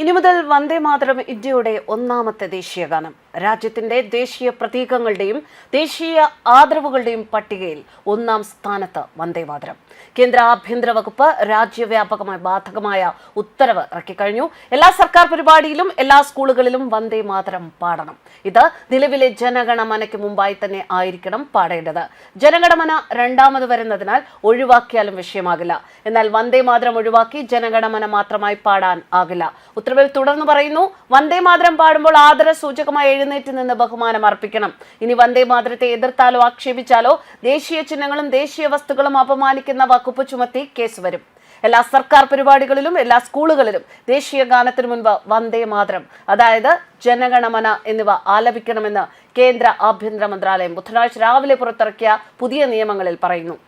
ഇനി മുതൽ വന്ദേ മാതരം ഇന്ത്യയുടെ ഒന്നാമത്തെ ദേശീയ ഗാനം. രാജ്യത്തിന്റെ ദേശീയ പ്രതീകങ്ങളുടെയും ദേശീയ ആദരവുകളുടെയും പട്ടികയിൽ ഒന്നാം സ്ഥാനത്ത് വന്ദേ മാതരം. കേന്ദ്ര ആഭ്യന്തര വകുപ്പ് രാജ്യവ്യാപകമായി ബാധകമായ ഉത്തരവ് ഇറക്കിക്കഴിഞ്ഞു. എല്ലാ സർക്കാർ പരിപാടിയിലും എല്ലാ സ്കൂളുകളിലും വന്ദേ മാതരം പാടണം. ഇത് നിലവിലെ ജനഗണമനയ്ക്ക് മുമ്പായി തന്നെ ആയിരിക്കണം പാടേണ്ടത്. ജനഗണമന രണ്ടാമത് വരുന്നതിനാൽ ഒഴിവാക്കിയാലും വിഷയമാകില്ല. എന്നാൽ വന്ദേ മാതരം ഒഴിവാക്കി ജനഗണമന മാത്രമായി പാടാൻ ആകില്ല. ഉത്തരവിൽ തുടർന്ന് പറയുന്നു വന്ദേ മാതരം പാടുമ്പോൾ ആദര സൂചകമായി എഴുന്നേറ്റ് നിന്ന് ബഹുമാനം അർപ്പിക്കണം. ഇനി വന്ദേ മാതരത്തെ എതിർത്താലോ ആക്ഷേപിച്ചാലോ ദേശീയ ചിഹ്നങ്ങളും ദേശീയ വസ്തുക്കളും അപമാനിക്കുന്ന വകുപ്പ് ചുമത്തി കേസ് വരും. എല്ലാ സർക്കാർ പരിപാടികളിലും എല്ലാ സ്കൂളുകളിലും ദേശീയ ഗാനത്തിന് മുൻപ് വന്ദേ മാതരം അതായത് ജനഗണമന എന്നിവ ആലപിക്കണമെന്ന് കേന്ദ്ര ആഭ്യന്തര മന്ത്രാലയം ബുധനാഴ്ച രാവിലെ പുറത്തിറക്കിയ പുതിയ നിയമങ്ങളിൽ പറയുന്നു.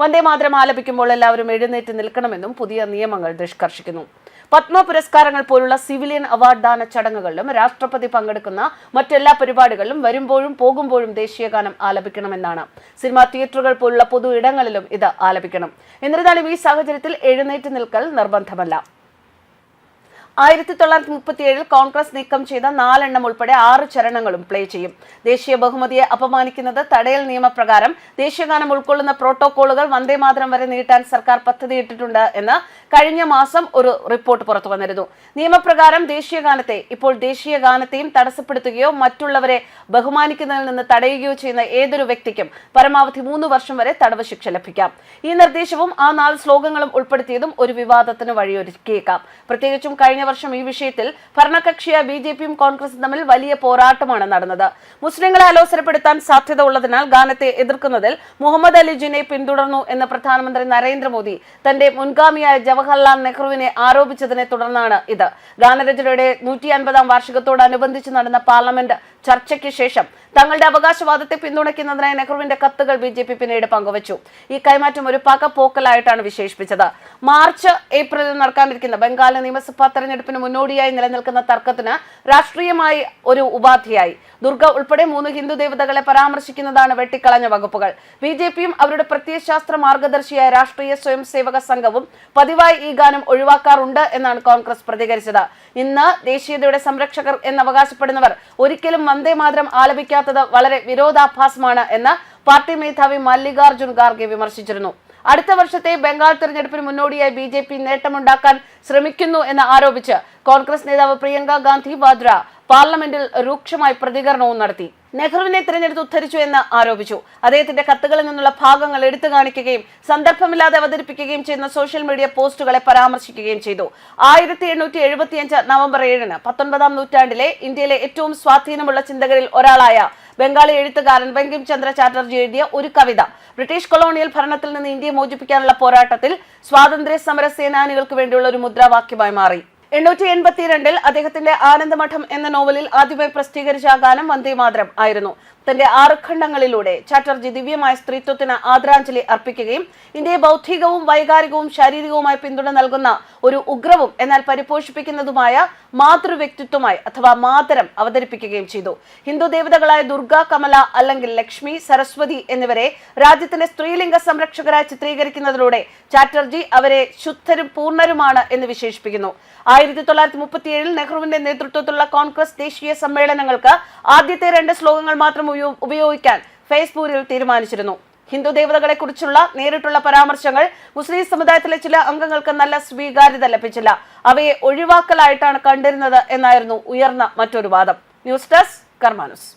വന്ദേ മാതരം ആലപിക്കുമ്പോൾ എല്ലാവരും എഴുന്നേറ്റ് നിൽക്കണമെന്നും പുതിയ നിയമങ്ങൾ നിഷ്കർഷിക്കുന്നു. പത്മ പുരസ്കാരങ്ങൾ പോലുള്ള സിവിലിയൻ അവാർഡ് ദാന ചടങ്ങുകളിലും രാഷ്ട്രപതി പങ്കെടുക്കുന്ന മറ്റെല്ലാ പരിപാടികളിലും വരുമ്പോഴും പോകുമ്പോഴും ദേശീയഗാനം ആലപിക്കണമെന്നാണ്. സിനിമാ തിയേറ്ററുകൾ പോലുള്ള പൊതു ഇടങ്ങളിലും ഇത് ആലപിക്കണം. എന്നിരുന്നാലും ഈ സാഹചര്യത്തിൽ എഴുന്നേറ്റ് നിൽക്കൽ നിർബന്ധമല്ല. ആയിരത്തി തൊള്ളായിരത്തി മുപ്പത്തിയേഴിൽ കോൺഗ്രസ് നീക്കം ചെയ്ത നാലെണ്ണം ഉൾപ്പെടെ ആറ് ചരണങ്ങളും പ്ലേ ചെയ്യും. ദേശീയ ബഹുമതിയെ അപമാനിക്കുന്നത് തടയൽ നിയമപ്രകാരം ദേശീയഗാനം ഉൾക്കൊള്ളുന്ന പ്രോട്ടോകോളുകൾ വന്ദേമാതരം വരെ നീട്ടാൻ സർക്കാർ പദ്ധതിയിട്ടിട്ടുണ്ട് എന്ന് കഴിഞ്ഞ മാസം ഒരു റിപ്പോർട്ട് പുറത്തു വന്നിരുന്നു. നിയമപ്രകാരം ദേശീയഗാനത്തെ ഇപ്പോൾ ദേശീയഗാനത്തെയും തടസ്സപ്പെടുത്തുകയോ മറ്റുള്ളവരെ ബഹുമാനിക്കുന്നതിൽ നിന്ന് തടയുകയോ ചെയ്യുന്ന ഏതൊരു വ്യക്തിക്കും പരമാവധി മൂന്ന് വർഷം വരെ തടവ് ശിക്ഷ ലഭിക്കാം. ഈ നിർദ്ദേശവും ആ നാല് ശ്ലോകങ്ങളും ഉൾപ്പെടുത്തിയതും ഒരു വിവാദത്തിന് വഴിയൊരുക്കിയേക്കാം. പ്രത്യേകിച്ചും കഴിഞ്ഞ വർഷം ഈ വിഷയത്തിൽ ഭരണകക്ഷിയായ ബി ജെ പിയും കോൺഗ്രസും തമ്മിൽ വലിയ പോരാട്ടമാണ് നടന്നത്. മുസ്ലിങ്ങളെ അലോസരപ്പെടുത്താൻ സാധ്യത ഉള്ളതിനാൽ ഗാനത്തെ എതിർക്കുന്നതിൽ മുഹമ്മദ് അലി ജിനെ പിന്തുടർന്നു എന്ന് പ്രധാനമന്ത്രി നരേന്ദ്രമോദി തന്റെ മുൻഗാമിയായ ജവഹർലാൽ നെഹ്റുവിനെ ആരോപിച്ചതിനെ തുടർന്നാണ് ഇത്. ഗാനരചനയുടെ നൂറ്റി അൻപതാം വാർഷികത്തോടനുബന്ധിച്ച് നടന്ന പാർലമെന്റ് ചർച്ചയ്ക്ക് ശേഷം തങ്ങളുടെ അവകാശവാദത്തെ പിന്തുണയ്ക്കുന്നതിനായി നെഹ്റുവിന്റെ കത്തുകൾ ബി ജെ പി പിന്നീട് പങ്കുവച്ചു. ഈ കൈമാറ്റം ഒരു പകപ്പോക്കലായിട്ടാണ് വിശേഷിപ്പിച്ചത്. മാർച്ച് ഏപ്രിലിൽ നടക്കാനിരിക്കുന്ന ബംഗാളിലെ നിയമസഭാ തെരഞ്ഞെടുപ്പിന് മുന്നോടിയായി നിലനിൽക്കുന്ന തർക്കത്തിന് രാഷ്ട്രീയമായി ഒരു ഉപാധിയായി. ദുർഗ ഉൾപ്പെടെ മൂന്ന് ഹിന്ദു ദേവതകളെ പരാമർശിക്കുന്നതാണ് വെട്ടിക്കളഞ്ഞ വകുപ്പുകൾ. ബി ജെ പിയും അവരുടെ പ്രത്യയശാസ്ത്ര മാർഗദർശിയായ രാഷ്ട്രീയ സ്വയം സേവക സംഘവും പതിവായി ഈ ഗാനം ഒഴിവാക്കാറുണ്ട് എന്നാണ് കോൺഗ്രസ് പ്രതികരിച്ചത്. ഇന്ന് ദേശീയതയുടെ സംരക്ഷകർ എന്ന് അവകാശപ്പെടുന്നവർ ഒരിക്കലും വന്ദേ മാതരം ആലപിക്കാത്തത് വളരെ വിരോധാഭാസമാണ് എന്ന് പാർട്ടി മേധാവി മല്ലികാർജുൻ ഖാർഗെ വിമർശിച്ചിരുന്നു. അടുത്ത വർഷത്തെ ബംഗാൾ തെരഞ്ഞെടുപ്പിന് മുന്നോടിയായി ബി ജെ പി നേട്ടമുണ്ടാക്കാൻ ശ്രമിക്കുന്നു എന്ന് ആരോപിച്ച് കോൺഗ്രസ് നേതാവ് പ്രിയങ്ക ഗാന്ധി വാദ്ര പാർലമെന്റിൽ രൂക്ഷമായി പ്രതികരണവും നടത്തി. നെഹ്റുവിനെ തിരഞ്ഞെടുത്ത് ഉദ്ധരിച്ചു എന്ന് ആരോപിച്ചു. അദ്ദേഹത്തിന്റെ കത്തുകളിൽ നിന്നുള്ള ഭാഗങ്ങൾ എടുത്തു കാണിക്കുകയും സന്ദർഭമില്ലാതെ അവതരിപ്പിക്കുകയും ചെയ്യുന്ന സോഷ്യൽ മീഡിയ പോസ്റ്റുകളെ പരാമർശിക്കുകയും ചെയ്തു. ആയിരത്തി എണ്ണൂറ്റി എഴുപത്തിയഞ്ച് നവംബർ ഏഴിന് പത്തൊൻപതാം നൂറ്റാണ്ടിലെ ഇന്ത്യയിലെ ഏറ്റവും സ്വാധീനമുള്ള ചിന്തകരിൽ ഒരാളായ ബംഗാളി എഴുത്തുകാരൻ ബങ്കിം ചന്ദ്ര ചാറ്റർജി എഴുതിയ ഒരു കവിത. ബ്രിട്ടീഷ് കൊളോണിയൽ ഭരണത്തിൽ നിന്ന് ഇന്ത്യയെ മോചിപ്പിക്കാനുള്ള പോരാട്ടത്തിൽ സ്വാതന്ത്ര്യ സമര സേനാനികൾക്ക് വേണ്ടിയുള്ള ഒരു മുദ്രാവാക്യമായി മാറി. എണ്ണൂറ്റി എൺപത്തിരണ്ടിൽ അദ്ദേഹത്തിന്റെ ആനന്ദമഠം എന്ന നോവലിൽ ആദ്യമായി പ്രസിദ്ധീകരിച്ച ഗാനം വന്ദേമാതരം ആയിരുന്നു. തന്റെ ആറ് ഖണ്ഡങ്ങളിലൂടെ ചാറ്റർജി ദിവ്യമായ സ്ത്രീത്വത്തിന് ആദരാഞ്ജലി അർപ്പിക്കുകയും ഇന്ത്യയെ ബൗദ്ധികവും വൈകാരികവും ശാരീരികവുമായ പിന്തുണ നൽകുന്ന ഒരു ഉഗ്രവും എന്നാൽ പരിപോഷിപ്പിക്കുന്നതുമായ മാതൃവ്യക്തിത്വമായി അഥവാ മാതരം അവതരിപ്പിക്കുകയും ചെയ്തു. ഹിന്ദു ദേവതകളായ ദുർഗ കമല അല്ലെങ്കിൽ ലക്ഷ്മി സരസ്വതി എന്നിവരെ രാജ്യത്തിന്റെ സ്ത്രീലിംഗ സംരക്ഷകരായി ചിത്രീകരിക്കുന്നതിലൂടെ ചാറ്റർജി അവരെ ശുദ്ധരും പൂർണരുമാണ് എന്ന് വിശേഷിപ്പിക്കുന്നു. ആയിരത്തി തൊള്ളായിരത്തി മുപ്പത്തിയേഴിൽ നെഹ്റുവിന്റെ നേതൃത്വത്തിലുള്ള കോൺഗ്രസ് ദേശീയ സമ്മേളനങ്ങൾക്ക് ആദ്യത്തെ രണ്ട് ശ്ലോകങ്ങൾ മാത്രം ഉപയോഗിക്കാൻ ഫേസ്ബുക്കിൽ തീരുമാനിച്ചിരുന്നു. ഹിന്ദു ദേവതകളെ കുറിച്ചുള്ള നേരിട്ടുള്ള പരാമർശങ്ങൾ മുസ്ലിം സമുദായത്തിലെ ചില അംഗങ്ങൾക്ക് നല്ല സ്വീകാര്യത ലഭിച്ചില്ല. അവയെ ഒഴിവാക്കലായിട്ടാണ് കണ്ടിരുന്നത് എന്നായിരുന്നു ഉയർന്ന മറ്റൊരു വാദം. News desk കർമാനുസ്.